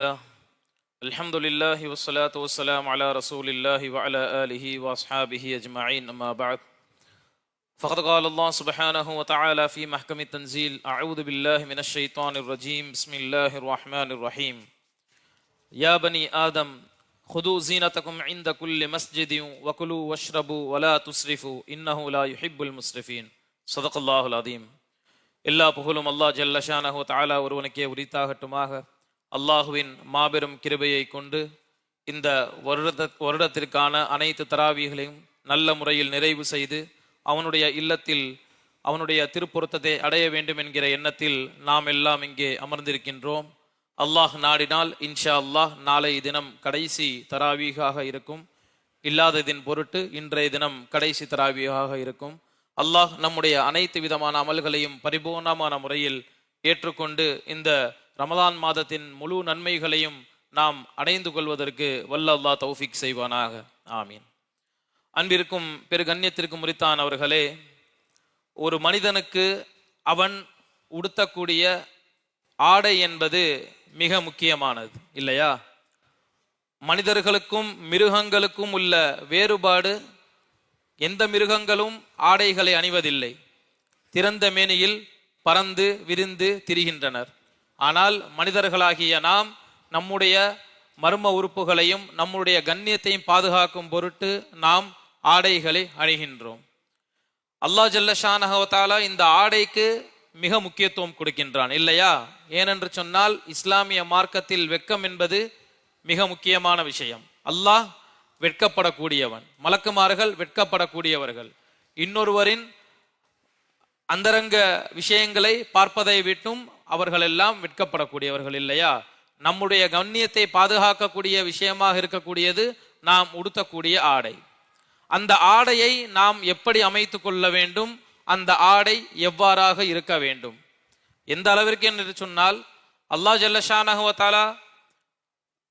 الله. الحمد لله والصلاة والسلام على رسول الله وعلى آله وأصحابه أجمعين أما بعد فقد قال الله سبحانه وتعالى في محكم التنزيل أعوذ بالله من الشيطان الرجيم بسم الله الرحمن الرحيم يا بني آدم خذوا زينتكم عند كل مسجد وكلوا واشربوا ولا تسرفوا إنه لا يحب المسرفين صدق الله العظيم எல்லா புகழும் அல்லாஹ் ஜல்லஷானஹு தஆலா ஒருவனுக்கே உரித்தாகட்டுமாக அல்லாஹுவின் மாபெரும் கிருபையை கொண்டு இந்த வருட வருடத்திற்கான அனைத்து தராவிகளையும் நல்ல முறையில் நிறைவு செய்து அவனுடைய இல்லத்தில் அவனுடைய திருப்பொருத்தத்தை அடைய வேண்டும் என்கிற எண்ணத்தில் நாம் எல்லாம் இங்கே அமர்ந்திருக்கின்றோம். அல்லாஹ் நாடினால் இன்ஷா அல்லாஹ் நாளை தினம் கடைசி தராவீகாக இருக்கும். இல்லாததின் பொருட்டு இன்றைய தினம் கடைசி தராவியாக இருக்கும். அல்லாஹ் நம்முடைய அனைத்து விதமான அமல்களையும் பரிபூர்ணமான முறையில் ஏற்றுக்கொண்டு இந்த ரமலான் மாதத்தின் முழு நன்மைகளையும் நாம் அடைந்து கொள்வதற்கு வல்ல தௌஃபிக் செய்வானாக. ஆமீன். அன்பிற்கும் பெருகண்ணியத்திற்கும் முறித்தான் அவர்களே ஒரு மனிதனுக்கு அவன் உடுத்தக்கூடிய ஆடை என்பது மிக முக்கியமானது இல்லையா? மனிதர்களுக்கும் மிருகங்களுக்கும் உள்ள வேறுபாடு எந்த மிருகங்களும் ஆடைகளை அணிவதில்லை. திறந்த மேனியில் பறந்து விரிந்து திரிகின்றனர். ஆனால் மனிதர்களாகிய நாம் நம்முடைய மர்ம உறுப்புகளையும் நம்முடைய கண்ணியத்தையும் பாதுகாக்கும் பொருட்டு நாம் ஆடைகளை அணிகின்றோம். அல்லாஹ் ஜல்லஷானஹவத்தாலா இந்த ஆடைக்கு மிக முக்கியத்துவம் கொடுக்கின்றான் இல்லையா? ஏனென்று சொன்னால் இஸ்லாமிய மார்க்கத்தில் வெக்கம் என்பது மிக முக்கியமான விஷயம். அல்லாஹ் வெட்கப்படக்கூடியவன் மலக்குமார்கள் வெட்கப்படக்கூடியவர்கள். இன்னொருவரின் அந்தரங்க விஷயங்களை பார்ப்பதை விட்டும் அவர்கள் எல்லாம் இல்லையா? நம்முடைய கண்ணியத்தை பாதுகாக்கக்கூடிய விஷயமாக இருக்கக்கூடியது நாம் உடுத்தக்கூடிய ஆடை. அந்த ஆடையை நாம் எப்படி அமைத்து கொள்ள வேண்டும்? அந்த ஆடை எவ்வாறாக இருக்க வேண்டும்? எந்த அளவிற்கு என்று சொன்னால் அல்லாஹ் ஜல்லஷானகுவத்தாலா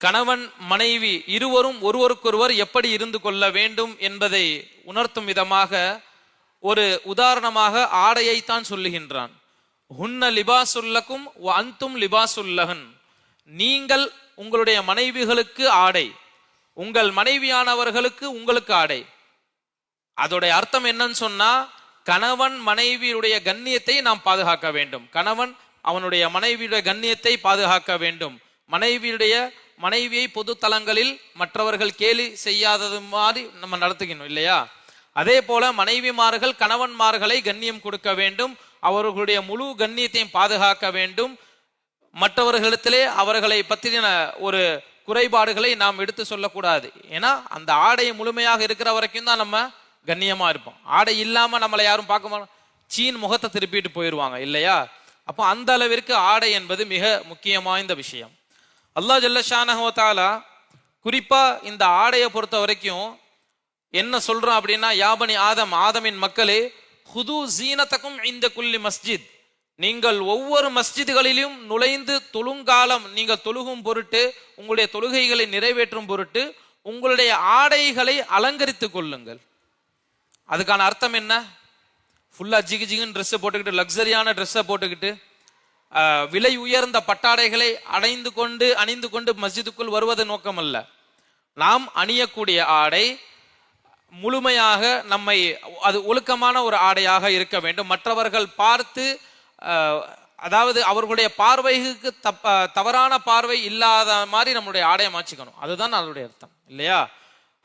கணவன் மனைவி இருவரும் ஒருவருக்கொருவர் எப்படி இருந்து கொள்ள வேண்டும் என்பதை உணர்த்தும் விதமாக ஒரு உதாரணமாக ஆடையைத்தான் சொல்லுகின்றான். ஹுன்ன லிபாசுல்லக்கும் அந்தும் லிபாசுல்லகன் நீங்கள் உங்களுடைய மனைவிகளுக்கு ஆடை உங்கள் மனைவியானவர்களுக்கு உங்களுக்கு ஆடை. அதோடைய அர்த்தம் என்னன்னு சொன்னா கணவன் மனைவியுடைய கண்ணியத்தை நாம் பாதுகாக்க வேண்டும். கணவன் அவனுடைய மனைவியுடைய கண்ணியத்தை பாதுகாக்க வேண்டும். மனைவியுடைய மனைவியை பொது தளங்களில் மற்றவர்கள் கேலி செய்யாதது மாதிரி நம்ம நடத்துகணும் இல்லையா? அதே போல மனைவிமார்கள் கணவன்மார்களை கண்ணியம் கொடுக்க வேண்டும். அவர்களுடைய முழு கண்ணியத்தையும் பாதுகாக்க வேண்டும். மற்றவர்களிடத்திலே அவர்களை பற்றின ஒரு குறைபாடுகளை நாம் எடுத்து சொல்லக்கூடாது. ஏன்னா அந்த ஆடை முழுமையாக இருக்கிற வரைக்கும் தான் நம்ம கண்ணியமாக இருப்போம். ஆடை இல்லாமல் நம்மளை யாரும் பார்க்க மாட்டோம். சீன் முகத்தை திருப்பிட்டு போயிடுவாங்க இல்லையா? அப்போ அந்த அளவிற்கு ஆடை என்பது மிக முக்கியமான விஷயம். அல்லாஹ் ஜல்லஷானஹாலா குறிப்பாக இந்த ஆடையை பொறுத்த வரைக்கும் என்ன சொல்கிறோம் அப்படின்னா யாபனி ஆதம் ஆதமின் மக்களே ஹுது ஜீனத்தக்கும் இந்த குல்லி மஸ்ஜித். நீங்கள் ஒவ்வொரு மஸ்ஜிதுகளிலும் நுழைந்து தொழுங்காலம் நீங்கள் தொழுகும் பொருட்டு உங்களுடைய தொழுகைகளை நிறைவேற்றும் பொருட்டு உங்களுடைய ஆடைகளை அலங்கரித்துக் கொள்ளுங்கள். அதுக்கான அர்த்தம் என்ன? ஃபுல்லாக ஜிகு ஜிகுன்னு ட்ரெஸ்ஸை போட்டுக்கிட்டு லக்ஸரியான ட்ரெஸ்ஸை போட்டுக்கிட்டு விலை உயர்ந்த பட்டாடைகளை அடைந்து கொண்டு அணிந்து கொண்டு மஸ்ஜிதுக்குள் வருவது நோக்கம் அல்ல நாம் அணியக்கூடிய ஆடை முழுமையாக நம்மை அது ஒழுக்கமான ஒரு ஆடையாக இருக்க வேண்டும். மற்றவர்கள் பார்த்து அதாவது அவர்களுடைய பார்வைக்கு தப்ப தவறான பார்வை இல்லாத மாதிரி நம்மளுடைய ஆடையை மாற்றிக்கணும். அதுதான் அதனுடைய அர்த்தம் இல்லையா?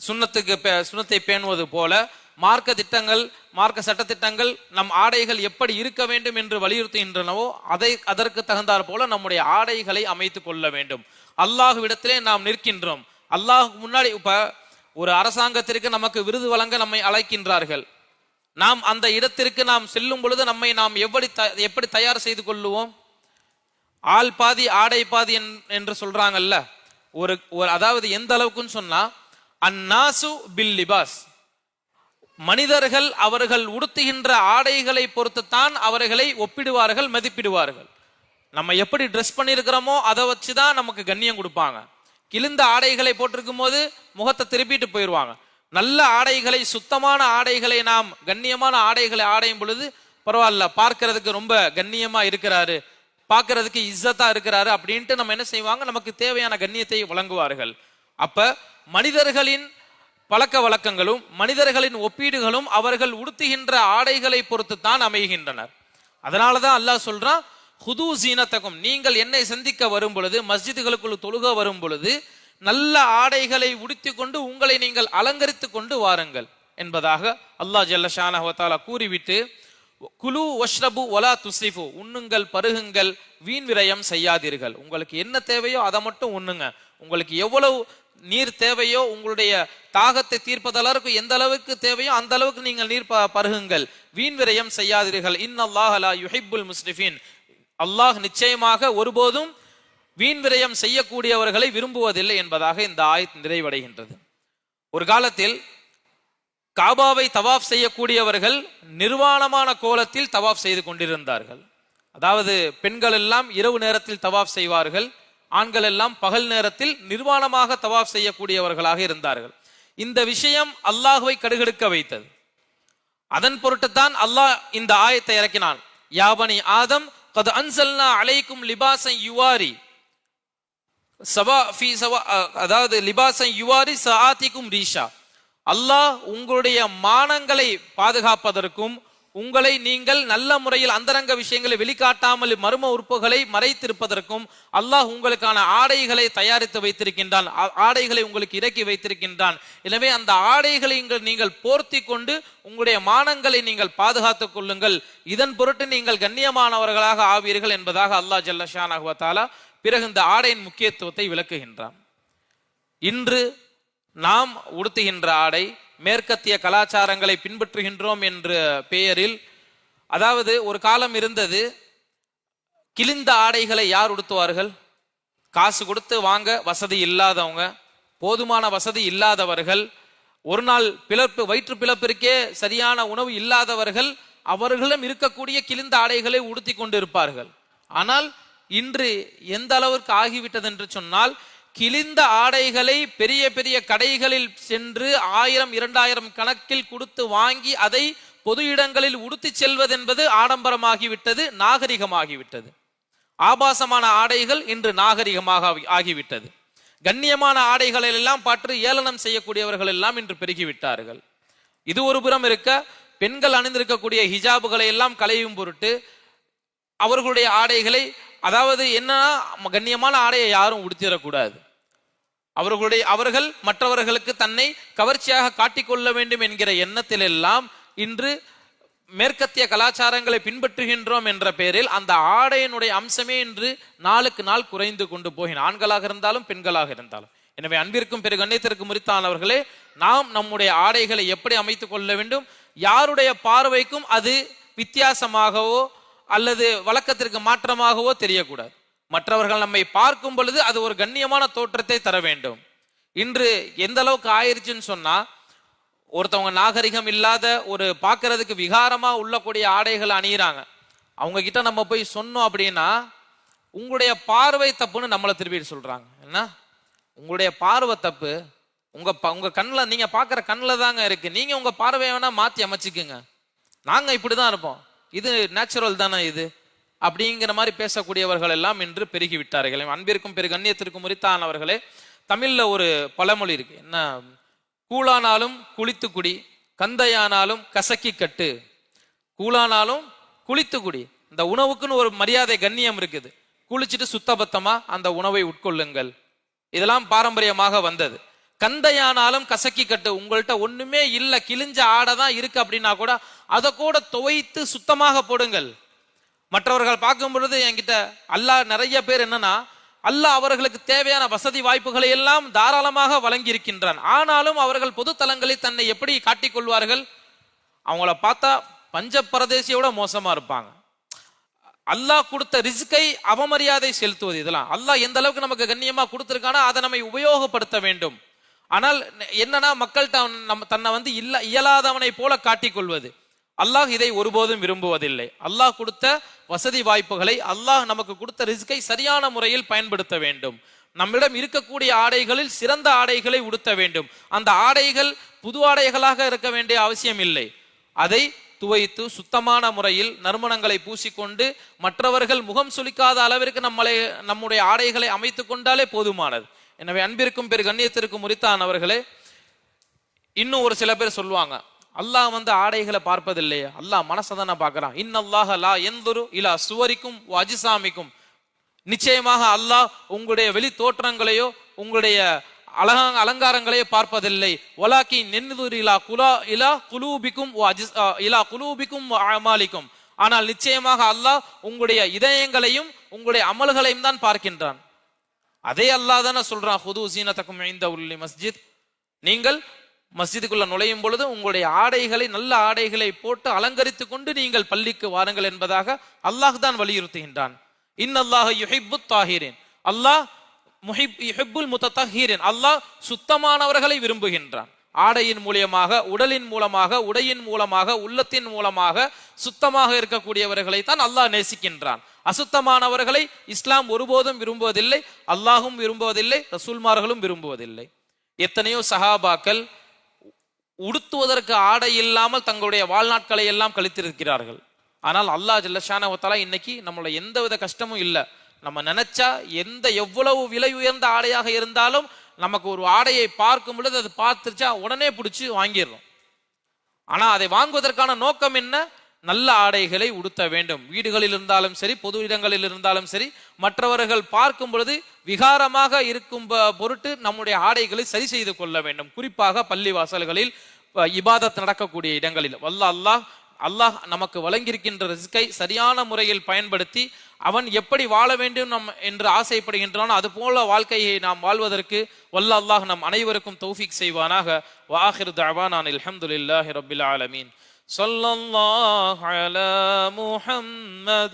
சுண்ணத்துக்கு பே- சுண்ணத்தை பேணுவது போல மார்க்க திட்டங்கள் மார்க்க சட்டத்திட்டங்கள் நம் ஆடைகள் எப்படி இருக்க வேண்டும் என்று வலியுறுத்துகின்றனவோ அதை அதற்கு தகுந்தாற் போல நம்முடைய ஆடைகளை அமைத்து கொள்ள வேண்டும். அல்லாஹ்விடத்திலே நாம் நிற்கின்றோம். அல்லாஹ் முன்னாடி இப்போ ஒரு அரசாங்கத்திற்கு நமக்கு விருது வழங்க நம்மை அழைக்கின்றார்கள். நாம் அந்த இடத்திற்கு நாம் செல்லும் பொழுது நம்மை நாம் எப்படி த- எப்படி தயார் செய்து கொள்ளுவோம்? ஆள் பாதி ஆடை பாதி என்- என்று சொல்றாங்கல்ல. ஒரு ஒரு அதாவது எந்த அளவுக்குன்னு சொன்னா அந்நாசு பில் லிபாஸ். மனிதர்கள் அவர்கள் உடுத்துகின்ற ஆடைகளை பொறுத்துத்தான் அவர்களை ஒப்பிடுவார்கள் மதிப்பிடுவார்கள். நம்ம எப்படி ட்ரெஸ் பண்ணியிருக்கிறோமோ அதை வச்சு தான் நமக்கு கண்ணியம் கொடுப்பாங்க. கிழிந்த ஆடைகளை போட்டிருக்கும் போது முகத்தை திருப்பிட்டு போயிடுவாங்க. நல்ல ஆடைகளை சுத்தமான ஆடைகளை நாம் கண்ணியமான ஆடைகளை ஆடையும் பொழுது பரவாயில்ல பார்க்கறதுக்கு ரொம்ப கண்ணியமா இருக்கிறாரு பார்க்கறதுக்கு இஸ்ஸத்தா இருக்கிறாரு அப்படின்ட்டு நம்ம என்ன செய்வாங்க? நமக்கு தேவையான கண்ணியத்தை வழங்குவார்கள். அப்ப மனிதர்களின் பழக்க வழக்கங்களும் மனிதர்களின் ஒப்பீடுகளும் அவர்கள் உடுத்துகின்ற ஆடைகளை பொறுத்து தான் அமைகின்றனர். அதனாலதான் அல்லாஹ் சொல்றான் ஹுது சீனத்தகும் நீங்கள் என்னை சந்திக்க வரும் பொழுது மஸ்ஜிதுகளுக்குள் தொழுக வரும் பொழுது நல்ல ஆடைகளை உடுத்தி கொண்டு உங்களை நீங்கள் அலங்கரித்து கொண்டு வாருங்கள் என்பதாக அல்லாஹ் ஜல்லஷானஹாலா கூறிவிட்டு குலு ஒஷ்ரபு ஒலா துஸ்ரிஃபு. உண்ணுங்கள் பருகுங்கள் வீண் விரயம் செய்யாதீர்கள். உங்களுக்கு என்ன தேவையோ அதை மட்டும் உண்ணுங்க. உங்களுக்கு எவ்வளவு நீர் தேவையோ உங்களுடைய தாகத்தை தீர்ப்பதளவுக்கு எந்த அளவுக்கு தேவையோ அந்த அளவுக்கு நீங்கள் நீர் பருகுங்கள். வீண் விரயம் செய்யாதீர்கள். இன் அல்லாஹலா யுஹிபுல் முஸ்லிஃபின் அல்லாஹ் நிச்சயமாக ஒருபோதும் வீண் விரயம் செய்யக்கூடியவர்களை விரும்புவதில்லை என்பதாக இந்த ஆயத் நிறைவடைகின்றது. ஒரு காலத்தில் காபாவை தவாஃப் செய்யக்கூடியவர்கள் நிர்வாணமான கோலத்தில் தவாஃப் செய்து கொண்டிருந்தார்கள். அதாவது பெண்கள் எல்லாம் இரவு நேரத்தில் தவாஃப் செய்வார்கள் ஆண்கள் எல்லாம் பகல் நேரத்தில் நிர்வாணமாக தவாஃப் செய்யக்கூடியவர்களாக இருந்தார்கள். இந்த விஷயம் அல்லாஹுவை கடுகெடுக்க வைத்தது. அதன் பொருட்டுத்தான் அல்லாஹ் இந்த ஆயத்தை இறக்கினான். யாபனி ஆதம் கது அன்சல்னா அலைக்கும் லிபாசன் யுவாரி சவா ஃபி சவா அதாவது லிபாசன் யுவாரி சாத்திக்கும் ரீஷா. அல்லாஹ் உங்களுடைய மானங்களை பாதுகாப்பதற்கும் உங்களை நீங்கள் நல்ல முறையில் அந்தரங்க விஷயங்களை வெளிக்காட்டாமல் மர்ம உறுப்புகளை மறைத்திருப்பதற்கும் அல்லாஹ் உங்களுக்கான ஆடைகளை தயாரித்து வைத்திருக்கின்றான். ஆடைகளை உங்களுக்கு இறக்கி வைத்திருக்கின்றான். எனவே அந்த ஆடைகளை நீங்கள் நீங்கள் போர்த்தி கொண்டு உங்களுடைய மானங்களை நீங்கள் பாதுகாத்துக் கொள்ளுங்கள். இதன் பொருட்டு நீங்கள் கண்ணியமானவர்களாக ஆவீர்கள் என்பதாக அல்லாஹ் ஜல்லஷானஹுவத்தாலா பிறகு இந்த ஆடையின் முக்கியத்துவத்தை விளக்குகின்றான். இன்று நாம் உடுத்துகின்ற ஆடை மேற்கத்திய கலாச்சாரங்களை பின்பற்றுகின்றோம் என்ற பெயரில் அதாவது ஒரு காலம் இருந்தது கிழிந்த ஆடைகளை யார் உடுத்துவார்கள்? காசு கொடுத்து வாங்க வசதி இல்லாதவங்க போதுமான வசதி இல்லாதவர்கள் ஒரு நாள் பிளப்பு வயிற்று பிளப்பிற்கே சரியான உணவு இல்லாதவர்கள் அவர்களும் இருக்கக்கூடிய கிழிந்த ஆடைகளை உடுத்தி கொண்டு இருப்பார்கள் ஆனால் இன்று எந்த அளவிற்கு ஆகிவிட்டது என்று சொன்னால் கிழிந்த ஆடைகளை பெரிய பெரிய கடைகளில் சென்று ஆயிரம் இரண்டாயிரம் கணக்கில் கொடுத்து வாங்கி அதை பொது இடங்களில் உடுத்திச் செல்வதென்பது ஆடம்பரமாகிவிட்டது நாகரிகமாகிவிட்டது. ஆபாசமான ஆடைகள் இன்று நாகரிகமாக ஆகிவிட்டது. கண்ணியமான ஆடைகளை எல்லாம் பற்று ஏளனம் செய்யக்கூடியவர்கள் எல்லாம் இன்று பெருகிவிட்டார்கள். இது ஒரு புறம் இருக்க பெண்கள் அணிந்திருக்கக்கூடிய ஹிஜாபுகளை எல்லாம் களையும் பொருட்டு அவர்களுடைய ஆடைகளை அதாவது என்னன்னா கண்ணியமான ஆடையை யாரும் உடுத்திடக்கூடாது. அவர்களுடைய அவர்கள் மற்றவர்களுக்கு தன்னை கவர்ச்சியாக காட்டிக்கொள்ள வேண்டும் என்கிற எண்ணத்தில் எல்லாம் இன்று மேற்கத்திய கலாச்சாரங்களை பின்பற்றுகின்றோம் என்ற பெயரில் அந்த ஆடையினுடைய அம்சமே இன்று நாளுக்கு நாள் குறைந்து கொண்டு போகின ஆண்களாக இருந்தாலும் பெண்களாக இருந்தாலும். எனவே அன்பிற்கும் பெரு கண்ணியத்திற்கும் முறித்தானவர்களே நாம் நம்முடைய ஆடைகளை எப்படி அமைத்துக் கொள்ள வேண்டும் யாருடைய பார்வைக்கும் அது வித்தியாசமாகவோ அல்லது வழக்கத்திற்கு மாற்றமாகவோ தெரியக்கூடாது. மற்றவர்கள் நம்மை பார்க்கும் பொழுது அது ஒரு கண்ணியமான தோற்றத்தை தர வேண்டும். இன்று எந்த அளவுக்கு ஆயிடுச்சுன்னு சொன்னா ஒருத்தவங்க நாகரிகம் இல்லாத ஒரு பார்க்கறதுக்கு விகாரமா உள்ளக்கூடிய ஆடைகளை அணியிறாங்க. அவங்க கிட்ட நம்ம போய் சொன்னோம் அப்படின்னா உங்களுடைய பார்வை தப்புன்னு நம்மளை திருப்பி சொல்றாங்க. என்ன? உங்களுடைய பார்வை தப்பு. உங்க உங்க கண்ணில் நீங்க பார்க்குற கண்ணில் தாங்க இருக்கு. நீங்க உங்க பார்வையை வேணா மாத்தி அமைச்சுக்குங்க. நாங்க இப்படிதான் இருப்போம். இது நேச்சுரல் தானே இது? அப்படிங்கிற மாதிரி பேசக்கூடியவர்கள் எல்லாம் இன்று பெருகிவிட்டார்கள். அன்பிற்கும் பெரு கண்ணியத்திற்கும் முறித்தானவர்களே தமிழில் ஒரு பழமொழி இருக்கு. என்ன? கூழானாலும் குளித்து குடி கந்தையானாலும் கசக்கி கட்டு கூழானாலும் குளித்து குடி இந்த உணவுக்குன்னு ஒரு மரியாதை கண்ணியம் இருக்குது. குளிச்சுட்டு சுத்தபத்தமா அந்த உணவை உட்கொள்ளுங்கள். இதெல்லாம் பாரம்பரியமாக வந்தது. கந்தையானாலும் கசக்கி கட்டு. உங்கள்கிட்ட ஒண்ணுமே இல்ல. கிழிஞ்ச ஆடை தான் இருக்கு அப்படின்னா கூட அதை கூட துவைத்து சுத்தமாக போடுங்கள். மற்றவர்கள் பார்க்கும் பொழுது என்கிட்ட அல்லாஹ் நிறைய பேர் என்னன்னா அல்லாஹ் அவர்களுக்கு தேவையான வசதி வாய்ப்புகளை எல்லாம் தாராளமாக வழங்கி இருக்கின்றான் ஆனாலும் அவர்கள் பொதுத்தலங்களில் தன்னை எப்படி காட்டிக்கொள்வார்கள் அவங்கள பார்த்தா பஞ்ச பரதேசியோட மோசமா இருப்பாங்க. அல்லாஹ் கொடுத்த ரிஸ்கை அவமரியாதை செலுத்துவது இதெல்லாம். அல்லாஹ் எந்த அளவுக்கு நமக்கு கண்ணியமா கொடுத்துருக்கானா அதை நம்ம உபயோகப்படுத்த வேண்டும். ஆனால் என்னன்னா மக்கள்கிட்ட அவன் நம்ம தன்னை வந்து இல்ல இயலாதவனை போல காட்டிக்கொள்வது அல்லாஹ் இதை ஒருபோதும் விரும்புவதில்லை. அல்லாஹ் கொடுத்த வசதி வாய்ப்புகளை அல்லாஹ் நமக்கு கொடுத்த ரிஸ்கை சரியான முறையில் பயன்படுத்த வேண்டும். நம்மிடம் இருக்கக்கூடிய ஆடைகளில் சிறந்த ஆடைகளை உடுத்த வேண்டும். அந்த ஆடைகள் புது ஆடைகளாக இருக்க வேண்டிய அவசியம் இல்லை. அதை துவைத்து சுத்தமான முறையில் நறுமணங்களை பூசிக்கொண்டு மற்றவர்கள் முகம் சுளிக்காத அளவிற்கு நம்மளை நம்முடைய ஆடைகளை அமைத்து கொண்டாலே போதுமானது. எனவே அன்பிற்கும் பெரு கண்ணியத்திற்கும் உரித்தானவர்களே இன்னும் ஒரு சில பேர் சொல்லுவாங்க அல்லாஹ் வந்து ஆடைகளை பார்ப்பதில்லையே அல்லாஹ் மனசை தானே பார்க்குறான்? இன்னல்லாஹ் லா எந்தொரு இலா சுவரிக்கும் அஜிசாமிக்கும். நிச்சயமாக அல்லாஹ் உங்களுடைய வெளி தோற்றங்களையோ உங்களுடைய அலங்கா அலங்காரங்களையோ பார்ப்பதில்லை. ஒலாக்கி நென்னுதுர் இலா குலா இலா குலூபிக்கும் இலா குலூபிக்கும் அமாலிக்கும். ஆனால் நிச்சயமாக அல்லாஹ் உங்களுடைய இதயங்களையும் உங்களுடைய அமல்களையும் தான் பார்க்கின்றான். அதே அல்லாஹ் தானே சொல்றான் ஹுது சீனத்தக்கும் இந்த உள்ளி மஸ்ஜித். நீங்கள் மஸ்ஜிதுக்குள்ள நுழையும் பொழுது உங்களுடைய ஆடைகளை நல்ல ஆடைகளை போட்டு அலங்கரித்துக் கொண்டு நீங்கள் பள்ளிக்கு வாருங்கள் என்பதாக அல்லாஹ் தான் வலியுறுத்துகின்றான். இன் அல்லாஹ் யுஹிப்பு தாஹிரின். அல்லாஹ் முஹிப் யுஹிப்புல் முத்தத்தஹீரின் அல்லாஹ் சுத்தமானவர்களை விரும்புகின்றான். ஆடையின் மூலியமாக உடலின் மூலமாக உடையின் மூலமாக உள்ளத்தின் மூலமாக சுத்தமாக இருக்கக்கூடியவர்களை தான் அல்லாஹ் நேசிக்கின்றான். அசுத்தமானவர்களை இஸ்லாம் ஒருபோதும் விரும்புவதில்லை அல்லாஹும் விரும்புவதில்லை ரசூல்மார்களும் விரும்புவதில்லை. எத்தனையோ சஹாபாக்கள் உடுத்துவதற்கு ஆடை இல்லாமல் தங்களுடைய வாழ்நாட்களை எல்லாம் கழித்திருக்கிறார்கள். ஆனால் அல்லாஹ் ஜல்லஷானவத்தாலா இன்னைக்கு நம்மள எந்தவித கஷ்டமும் இல்லை. நம்ம நினைச்சா எந்த எவ்வளவு விலை உயர்ந்த ஆடையாக இருந்தாலும் நமக்கு ஒரு ஆடையை பார்க்கும் பொழுது அது பார்த்துருச்சா உடனே பிடிச்சி வாங்கிடுறோம். ஆனா அதை வாங்குவதற்கான நோக்கம் என்ன? நல்ல ஆடைகளை உடுத்த வேண்டும். வீடுகளில் இருந்தாலும் சரி பொது இடங்களில் இருந்தாலும் சரி மற்றவர்கள் பார்க்கும் பொழுது விகாரமாக இருக்கும் பொருட்டு நம்முடைய ஆடைகளை சரி செய்து கொள்ள வேண்டும். குறிப்பாக பள்ளி வாசல்களில் இபாதத் நடக்கக்கூடிய இடங்களில். வல்ல அல்லாஹ் அல்லாஹ் நமக்கு வழங்கியிருக்கின்ற ரிஸ்கை சரியான முறையில் பயன்படுத்தி அவன் எப்படி வாழ வேண்டும் நம் என்று ஆசைப்படுகின்றானோ அதுபோல வாழ்க்கையை நாம் வாழ்வதற்கு வல்ல அல்லாஹ் நம் அனைவருக்கும் தௌஃபிக் செய்வானாக. வாஹிர் தஅவானான் அல்ஹம்துலில்லாஹி ரப்பில் ஆலமீன். صلى الله على محمد